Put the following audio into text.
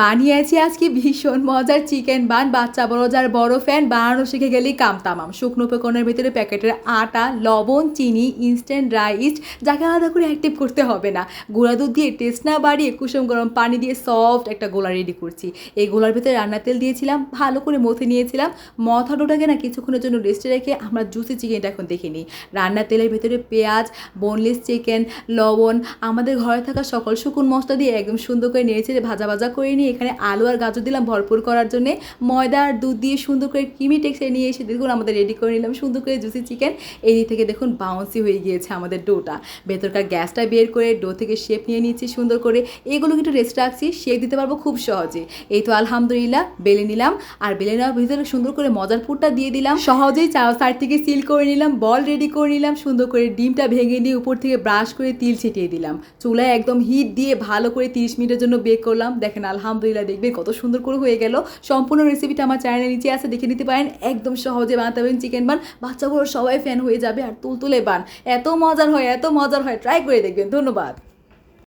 বানিয়েছি আজকে ভীষণ মজার চিকেন বান, বাচ্চা বড় যার বড় ফ্যান, বানানো শিখে গেলেই কাম তামাম। শুকনো উপকরণের ভিতরে প্যাকেটের আটা, লবণ, চিনি ইনস্ট্যান্ট রাইস যাকে আলাদা করে অ্যাক্টিভ করতে হবে না। গুঁড়া দুধ দিয়ে টেস্ট না বাড়িয়ে কুসুম গরম পানি দিয়ে সফট একটা গোলা রেডি করছি। এই গোলার ভিতরে রান্নার তেল দিয়েছিলাম, ভালো করে মথে নিয়েছিলাম। মথাটোটাকে না কিছুক্ষণের জন্য রেস্টে রেখে আমরা জুসি চিকেনটা এখন দেখে নিই। রান্নার তেলের ভিতরে পেঁয়াজ বোনলেস চিকেন লবণ, আমাদের ঘরে থাকা সকল শুকুন মশলা দিয়ে একদম সুন্দর করে নেড়েছে ভাজা ভাজা করে নিয়ে এখানে আলু আর গাজর দিলাম ভরপুর করার জন্য। ময়দা আর দুধ দিয়ে সুন্দর করে ক্রিমি টেক্সচার নিয়ে এসে দেখুন আমাদের রেডি করে নিলাম। সুন্দর করে জুসি চিকেন এই দিক থেকে দেখুন বাউন্সি হয়ে গিয়েছে আমাদের ডোটা। ভেতরকার গ্যাসটা বের করে ডো থেকে শেপ নিয়ে নিচ্ছি সুন্দর করে। এগুলো একটু রেস্ট রাখছি শেপ দিতে পারব খুব সহজে। এই তো আলহামদুলিল্লাহ বেলে নিলাম। আর বেলে নেওয়ার ভিতরে সুন্দর করে মজার পুরটা দিয়ে দিলাম। সহজেই সাইড থেকে সিল করে নিলাম বল রেডি করে নিলাম, সুন্দর করে ডিমটা ভেঙে নিয়ে উপর থেকে ব্রাশ করে তিল ছিটিয়ে দিলাম। চুলায় একদম হিট দিয়ে ভালো করে তিরিশ মিনিটের জন্য বেক করলাম। দেখেন আলহামদুলিল্লাহ দেখবেন কত সুন্দর করে হয়ে গেল। সম্পূর্ণ রেসিপিটা আমার চ্যানেলের নিচে আছে, দেখে নিতে পারেন। একদম সহজে বানাতে পারেন চিকেন বান বাচ্চাগুলো সবাই ফ্যান হয়ে যাবে আর তুলতুলে বান এত মজার হয়, এত মজার হয়। ট্রাই করে দেখবেন। ধন্যবাদ।